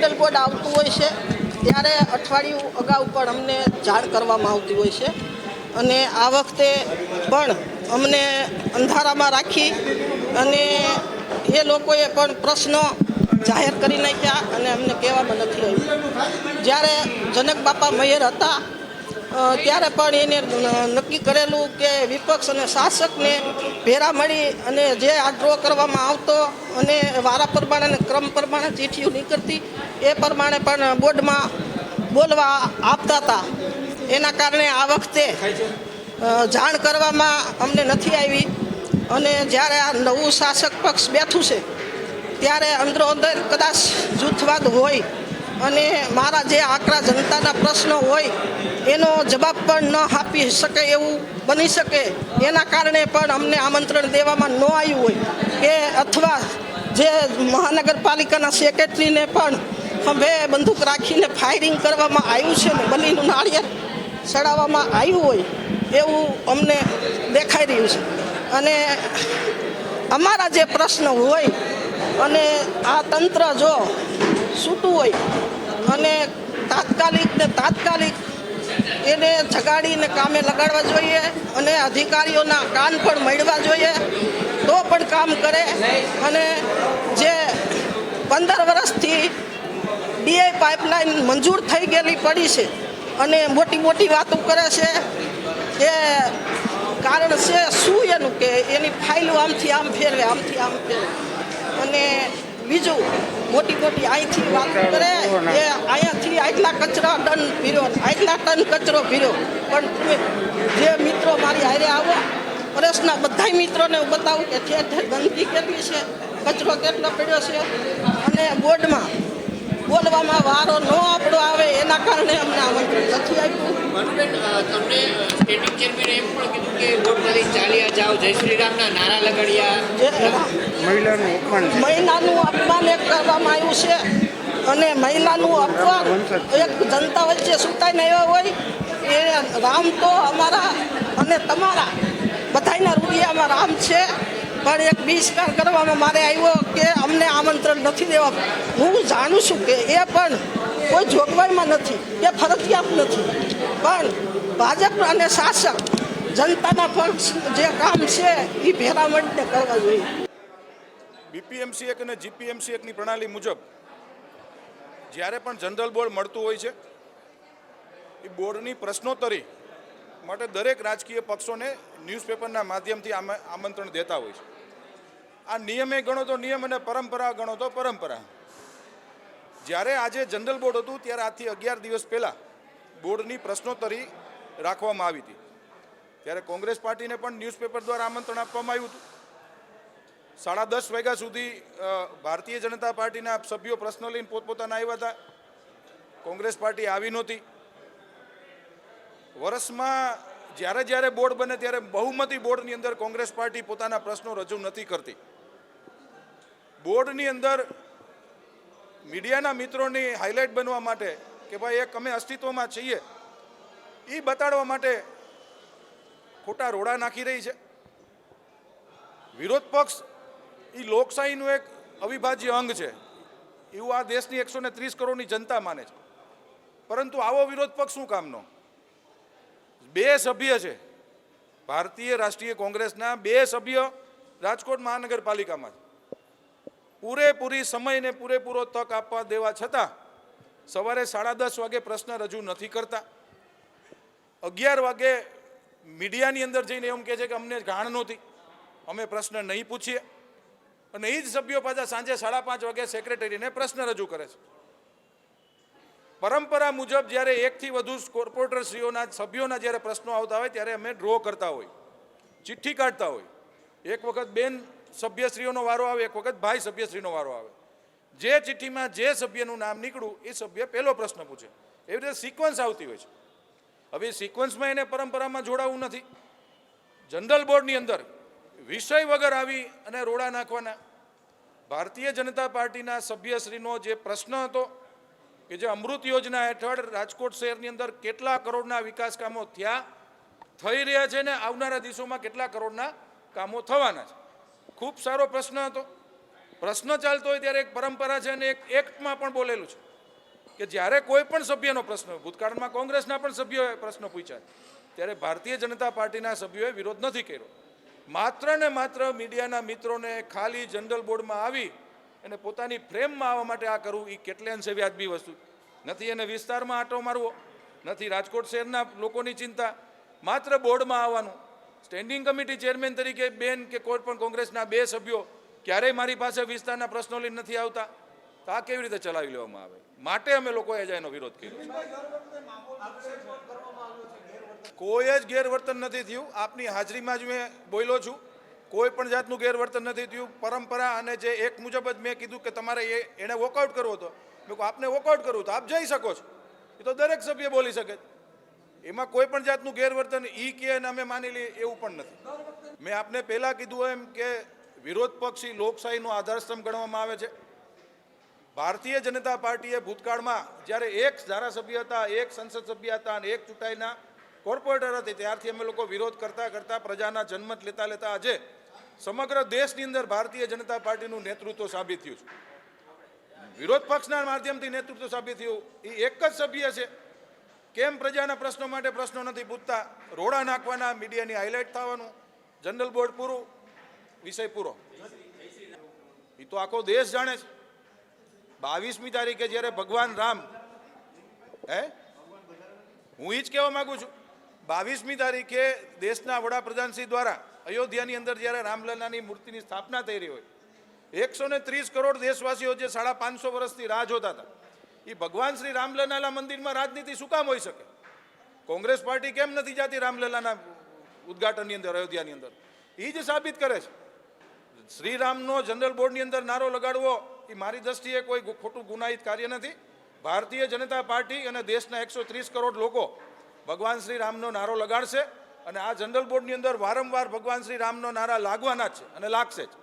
Board આવતું હોય છે, ત્યારે અઠવાડિયું અગાઉ પણ અમને જાણ કરવામાં આવતી હોય છે. અને આ વખતે પણ અમને અંધારામાં રાખી અને એ લોકોએ પણ પ્રશ્નો જાહેર કરી નાખ્યા અને અમને કહેવામાં નથી આવ્યું. જ્યારે જનક બાપા મૈયર હતા ત્યારે પણ એને નક્કી કરેલું કે વિપક્ષ અને શાસકને ભેરા મળી અને જે આ ડ્રો કરવામાં આવતો અને વારા પ્રમાણે અને ક્રમ પ્રમાણે ચીઠીઓ નીકળતી, એ પ્રમાણે પણ બોર્ડમાં બોલવા આપતા હતા. એના કારણે આ વખતે જાણ કરવામાં અમને નથી આવી અને જ્યારે આ નવું શાસક પક્ષ બેઠું છે, ત્યારે અંદરો અંદર કદાચ જૂથવાદ હોય અને મારા જે આકરા જનતાના પ્રશ્નો હોય, એનો જવાબ પણ ન આપી શકે એવું બની શકે. એના કારણે પણ અમને આમંત્રણ દેવામાં ન આવ્યું હોય કે અથવા જે મહાનગરપાલિકાના સેક્રેટરીને પણ હવે બંદૂક રાખીને ફાયરિંગ કરવામાં આવ્યું છે ને બલીનું નાળિયેર ચડાવવામાં આવ્યું હોય, એવું અમને દેખાઈ રહ્યું છે. અને અમારા જે પ્રશ્ન હોય, અને આ તંત્ર જો છૂટું હોય. અને તાત્કાલિક ને તાત્કાલિક એને જગાડીને કામે લગાડવા જોઈએ અને અધિકારીઓના કાન પણ મળવા જોઈએ. તો પણ કામ કરે અને જે પંદર વર્ષથી ડીઆઈ પાઇપલાઇન મંજૂર થઈ ગયેલી પડી છે અને મોટી મોટી વાતો કરે છે. એ કારણ છે શું એનું કે એની ફાઇલો આમથી આમ ફેરવે, આમથી આમ ફેરવે. અને બીજું મોટી મોટી અહીંથી વાત કરે એ અહીંયાથી આટલા કચરા ટન ભીર્યો આટલા ટન કચરો ભીર્યો પણ જે મિત્રો મારી હારે આવો વર્ષના બધાય મિત્રોને હું બતાવું કે ઠેર ઠેર ગંદકી કેટલી છે કચરો કેટલો પડ્યો છે. અને બોર્ડમાં બોલવામાં વારો ન આપણો આવે એના કારણે અમને આમંત્રણ નથી આપ્યું. તમને સ્ટેન્ડિંગ ચેરમેને એમ પણ કીધું કે વોટમાંથી ચાલ્યા જાઓ જય શ્રી રામના નારા લગાડ્યા. મહિલાનું અપમાન મહિલાનું અપમાન એક કરવામાં આવ્યું છે અને મહિલાનું અપમાન એક જનતા વચ્ચે સુતાઈને એવા હોય એ રામ તો અમારા અને તમારા બધાયના રૂપિયામાં રામ છે. પણ એક બહિષ્કાર કરવામાં મારે આવ્યો કે અમને આમંત્રણ નથી દેવા હું જાણું છું કે એ પણ કોઈ જોગવાઈમાં નથી. એ ફરજિયાત નથી. પણ ભાજપ અને શાસક જનતાના પક્ષ જે કામ છે, એ ભેરા મળીને કરવા જોઈએ. બીપીએમસી એક અને જીપીએમસી એકની પ્રણાલી મુજબ જ્યારે પણ જનરલ બોર્ડ મળતું હોય છે, એ બોર્ડની પ્રશ્નોત્તરી માટે દરેક રાજકીય પક્ષોને ન્યૂઝપેપરના માધ્યમથી આમ- આમંત્રણ દેતા હોય છે. આ નિયમે ગણો તો નિયમ અને પરંપરા ગણો તો પરંપરા. જ્યારે આજે જનરલ બોર્ડ હતું, ત્યારે આજથી અગિયાર દિવસ પહેલાં બોર્ડની પ્રશ્નોત્તરી રાખવામાં આવી હતી. ત્યારે કોંગ્રેસ પાર્ટીને પણ ન્યૂઝપેપર દ્વારા આમંત્રણ આપવામાં આવ્યું હતું. સાડા દસ વાગ્યા સુધી ભારતીય જનતા પાર્ટીના સભ્યો પ્રશ્નો લઈને પોતપોતાના આવ્યા હતા. કોંગ્રેસ પાર્ટી આવી નહોતી. વર્ષમાં જ્યારે જ્યારે બોર્ડ બને ત્યારે બહુમતી બોર્ડની અંદર કોંગ્રેસ પાર્ટી પોતાના પ્રશ્નો રજૂ નથી કરતી. બોર્ડની અંદર મીડિયાના મિત્રોની હાઇલાઇટ બનવા માટે કે ભાઈ એક અમે અસ્તિત્વમાં છીએ એ બતાડવા માટે ખોટા રોડા નાખી રહી છે. વિરોધ પક્ષ એ લોકશાહીનું એક અવિભાજ્ય અંગ છે. એવું આ દેશની એકસો ત્રીસ કરોડની જનતા માને છે. પરંતુ આવો વિરોધ પક્ષ શું કામનો? બે સભ્ય છે. ભારતીય રાષ્ટ્રીય કોંગ્રેસના બે સભ્ય રાજકોટ મહાનગરપાલિકામાં. પૂરેપૂરી સમયને પૂરેપૂરો તક આપવા દેવા છતાં સવારે સાડા દસ વાગે પ્રશ્ન રજૂ નથી કરતા. અગિયાર વાગે મીડિયાની અંદર જઈને એમ કહે છે કે અમને જાણ નહોતી. અમે પ્રશ્ન નહીં પૂછીએ. અને એ જ સભ્યો પાછા સાંજે સાડા પાંચ વાગે સેક્રેટરીને પ્રશ્ન રજૂ કરે છે. પરંપરા મુજબ જ્યારે એકથી વધુ કોર્પોરેટરશ્રીઓના, સભ્યોના જ્યારે પ્રશ્નો આવતા હોય ત્યારે અમે ડ્રો કરતા હોય. ચિઠ્ઠી કાઢતા હોય. એક વખત બેન સભ્યશ્રીઓનો વારો આવે, એક વખત ભાઈ સભ્યશ્રીનો વારો આવે. જે ચિઠ્ઠીમાં જે સભ્યનું નામ નીકળ્યું, એ સભ્ય પહેલો પ્રશ્ન પૂછે. એવી રીતે સિક્વન્સ આવતી હોય છે. હવે સિક્વન્સમાં એને પરંપરામાં જોડાવવું નથી. જનરલ બોર્ડની અંદર વિષય વગર આવી અને રોડા નાખવાના. ભારતીય જનતા પાર્ટીના સભ્યશ્રીનો જે પ્રશ્ન હતો કે જે અમૃત યોજના હેઠળ રાજકોટ શહેરની અંદર કેટલા કરોડના વિકાસ કામો થયા, થઈ રહ્યા છે ને આવનારા દિવસોમાં કેટલા કરોડના કામો થવાના છે? ખૂબ સારો પ્રશ્ન હતો. પ્રશ્ન ચાલતો હોય ત્યારે એક પરંપરા છે અને એક એક્ટમાં પણ બોલેલું છે કે જ્યારે કોઈ પણ સભ્યનો પ્રશ્ન ભૂતકાળમાં કોંગ્રેસના પણ સભ્યોએ પ્રશ્ન પૂછ્યા ત્યારે ભારતીય જનતા પાર્ટીના સભ્યોએ વિરોધ નથી કર્યો. માત્ર ને માત્ર મીડિયાના મિત્રોને ખાલી જનરલ બોર્ડમાં આવી અને પોતાની ફ્રેમમાં આવવા માટે આ કરવું એ કેટલે અંશે વ્યાજબી વસ્તુ. નથી એને વિસ્તારમાં આંટો મારવો, નથી રાજકોટ શહેરના લોકોની ચિંતા, માત્ર બોર્ડમાં આવવાનું. સ્ટેન્ડિંગ કમિટી ચેરમેન તરીકે બેન કે કોઈ પણ કોંગ્રેસના બે સભ્યો ક્યારેય મારી પાસે વિસ્તારના પ્રશ્નો લઈને નથી આવતા. તો આ કેવી રીતે ચલાવી લેવામાં આવે? માટે અમે લોકોએ જ એનો વિરોધ કર્યો કોઈ જ ગેરવર્તન નથી થયું. આપની હાજરીમાં જ મેં બોલ્યો છું. કોઈ પણ જાતનું ગેરવર્તન નથી થયું. પરંપરા અને જે એક મુજબ જ મેં કીધું કે તમારે એ એણે વોકઆઉટ કરવો હતો. મેં કહું આપને વોકઆઉટ કરવું તો આપ જઈ શકો છો. એ તો દરેક સભ્ય બોલી શકે એમાં કોઈ પણ જાતનું ગેરવર્તન ઈ કે અને અમે માની લઈએ એવું પણ નથી. મેં આપને પહેલાં કીધું એમ કે વિરોધ પક્ષ લોકશાહીનો આધારસ્તંભ ગણવામાં આવે છે. ભારતીય જનતા પાર્ટીએ ભૂતકાળમાં જ્યારે એક ધારાસભ્ય હતા, એક સંસદ સભ્ય હતા અને એક ચૂંટાઈના કોર્પોરેટર હતી, ત્યારથી અમે લોકો વિરોધ કરતા કરતા પ્રજાના જન્મત લેતા લેતા આજે સમગ્ર દેશની અંદર ભારતીય જનતા પાર્ટીનું નેતૃત્વ સાબિત થયું છે. વિરોધ પક્ષના માધ્યમથી નેતૃત્વ સાબિત થયું. એ એક જ સભ્ય છે. કેમ પ્રજાના પ્રશ્નો માટે પ્રશ્નો નથી પૂછતા? રોડા નાખવાના, મીડિયાની હાઇલાઇટ થવાનું. જનરલ બોર્ડ પૂરું, વિષય પૂરો. એ તો આખો દેશ જાણે છે. બાવીસમી તારીખે જ્યારે ભગવાન રામ, હે? હું એ જ કહેવા માગું છું. બાવીસમી તારીખે દેશના વડાપ્રધાનશ્રી દ્વારા અયોધ્યાની અંદર જ્યારે રામલલ્લાની મૂર્તિની સ્થાપના થઈ રહી હોય, એકસો ને ત્રીસ કરોડ દેશવાસીઓ જે સાડા પાંચસો વર્ષથી રાહ જોતા હતા એ ભગવાન શ્રી રામલલ્લાના મંદિરમાં રાજનીતિ શું કામ હોઈ શકે? કોંગ્રેસ પાર્ટી કેમ નથી જાતી રામલલ્લાના ઉદ્ઘાટનની અંદર, અયોધ્યાની અંદર? એ જ સાબિત કરે છે. શ્રીરામનો જનરલ બોર્ડની અંદર નારો લગાડવો એ મારી દ્રષ્ટિએ કોઈ ખોટું ગુનાહિત કાર્ય નથી. ભારતીય જનતા પાર્ટી અને દેશના એકસો ત્રીસ કરોડ લોકો ભગવાન શ્રી રામનો નારો લગાડશે અને આ જનરલ બોર્ડની અંદર વારંવાર ભગવાન શ્રી રામનો નારા લાગવાના છે અને લાગશે જ.